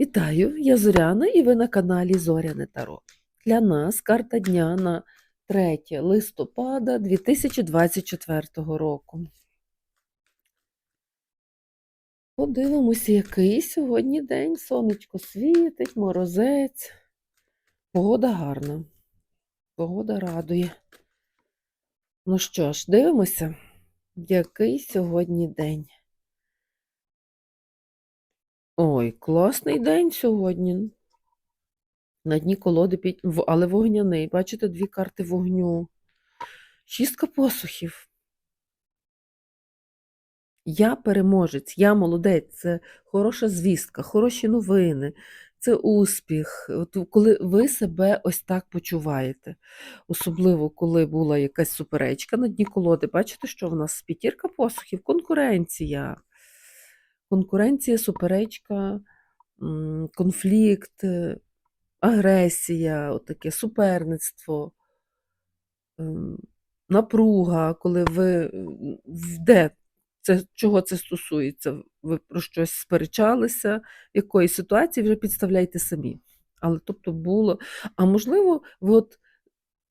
Вітаю, я Зоряна і ви на каналі Зоряне Таро. Для нас карта дня на 3 листопада 2024 року. Подивимося, який сьогодні день. Сонечко світить, морозець. Погода гарна. Погода радує. Ну що ж, дивимося, який сьогодні день. Ой, класний день сьогодні. На дні колоди, під- але вогняний. Бачите, дві карти вогню. Шістка посухів. Я переможець, я молодець. Це хороша звістка, хороші новини, це успіх. От коли ви себе ось так почуваєте. Особливо, коли була якась суперечка на дні колоди. Бачите, що в нас п'ятірка посухів? Конкуренція. Конкуренція, суперечка, конфлікт, е, агресія, отаке суперництво, ем, напруга, коли ви де це, чого це стосується? Ви про щось сперечалися, якої ситуації вже підставляйте самі. Але тобто було. А можливо, ви от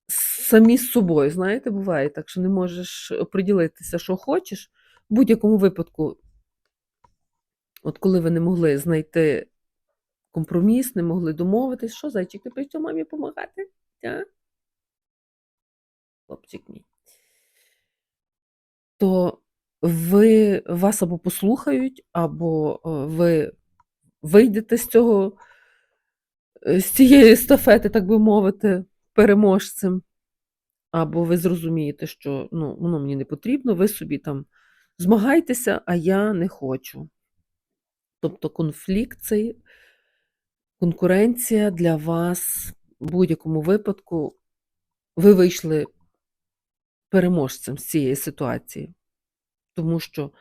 самі з собою, знаєте, буває так, що не можеш оприділитися, що хочеш. В будь-якому випадку, от коли ви не могли знайти компроміс, не могли домовитись, що зайчик, ти прийшов мамі допомагати? Хлопчик мій. То ви вас або послухають, або е, ви вийдете з цього, е, з цієї естафети, так би мовити, переможцем, або ви зрозумієте, що ну, воно мені не потрібно, ви собі там змагайтеся, а я не хочу. Тобто конфлікт цей, конкуренція для вас в будь-якому випадку, ви вийшли переможцем з цієї ситуації. Тому що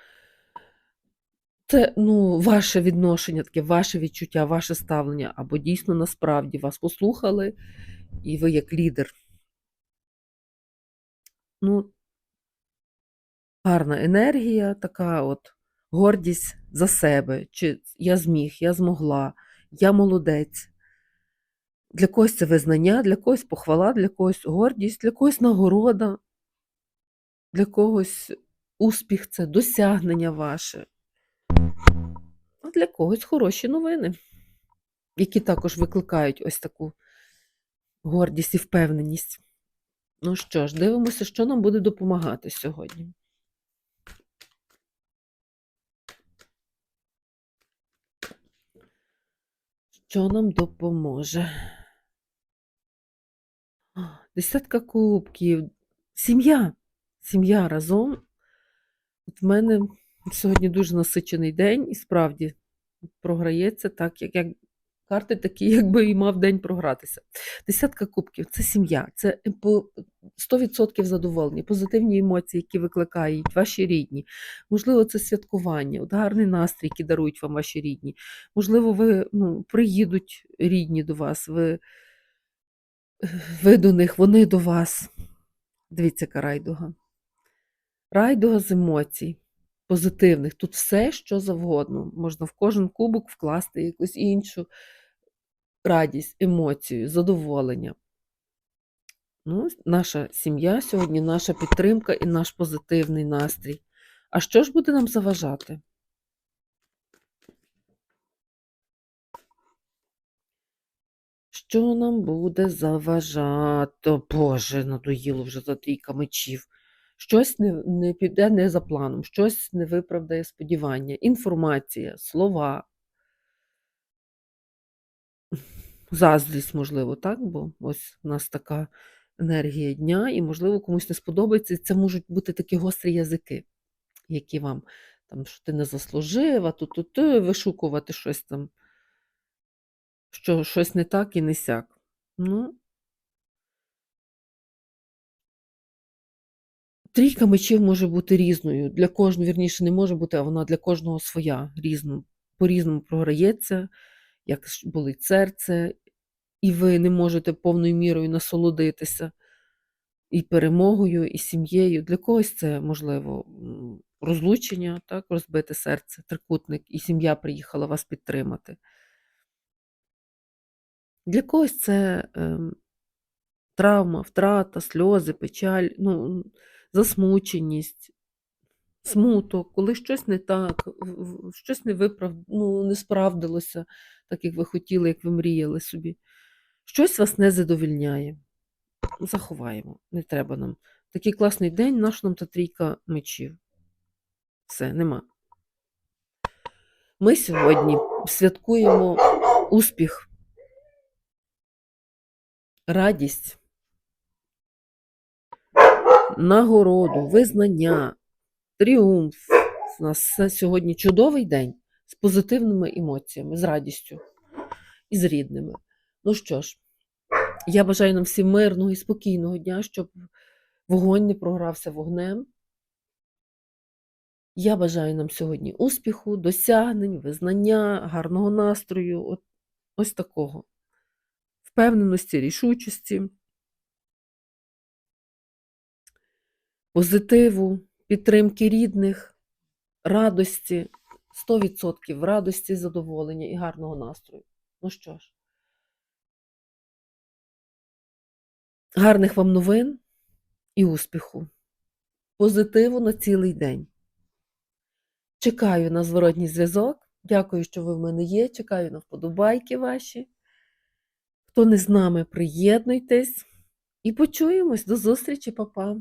це ну, ваше відношення, таке ваше відчуття, ваше ставлення, або дійсно насправді вас послухали, і ви як лідер. Ну, гарна енергія, така от гордість за себе. Чи я зміг, я змогла, я молодець. Для когось це визнання, для когось похвала, для когось гордість, для когось нагорода, для когось успіх це досягнення ваше. А для когось хороші новини, які також викликають ось таку гордість і впевненість. Ну що ж, дивимося, що нам буде допомагати сьогодні. Що нам допоможе? Десятка кубків. Сім'я. Сім'я разом. От в мене сьогодні дуже насичений день, і справді програється так, як, як карти такі, якби і мав день програтися. Десятка кубків це сім'я, це 100% задоволення, позитивні емоції, які викликають ваші рідні. Можливо, це святкування, от гарний настрій, який дарують вам ваші рідні. Можливо, ви ну, приїдуть рідні до вас, ви, ви до них, вони до вас. Дивіться, яка райдуга. Райдуга з емоцій позитивних. Тут все, що завгодно. Можна в кожен кубок вкласти якусь іншу радість, емоцію, задоволення. Ну, наша сім'я сьогодні, наша підтримка і наш позитивний настрій. А що ж буде нам заважати? Що нам буде заважати? Боже, надоїло вже за трійка мечів. Щось не, не піде не за планом, щось не виправдає сподівання. Інформація, слова, заздрість, можливо, так? Бо ось у нас така енергія дня, і, можливо, комусь не сподобається. Це можуть бути такі гострі язики, які вам там, що ти не заслужив, а тут тут вишукувати щось там, що щось не так і не сяк. Ну, Трійка мечів може бути різною. Для кожного, вірніше, не може бути, а вона для кожного своя, різно, по-різному програється, як болить серце, і ви не можете повною мірою насолодитися і перемогою, і сім'єю. Для когось це, можливо, розлучення, так, розбите серце, трикутник, і сім'я приїхала вас підтримати. Для когось це ем, травма, втрата, сльози, печаль, ну, засмученість, смуток, коли щось не так, щось не виправ... ну, не справдилося так, як ви хотіли, як ви мріяли собі. Щось вас не задовільняє. Заховаємо, не треба нам. Такий класний день, наш нам та трійка мечів. Все, нема. Ми сьогодні святкуємо успіх, радість, нагороду, визнання, тріумф. У нас сьогодні чудовий день з позитивними емоціями, з радістю і з рідними. Ну що ж, я бажаю нам всім мирного і спокійного дня, щоб вогонь не програвся вогнем. Я бажаю нам сьогодні успіху, досягнень, визнання, гарного настрою, от, ось такого. Впевненості, рішучості, позитиву, підтримки рідних, радості, 100% радості, задоволення і гарного настрою. Ну що ж, гарних вам новин і успіху, позитиву на цілий день. Чекаю на зворотній зв'язок. Дякую, що ви в мене є. Чекаю на вподобайки ваші. Хто не з нами, приєднуйтесь і почуємось. До зустрічі, папа.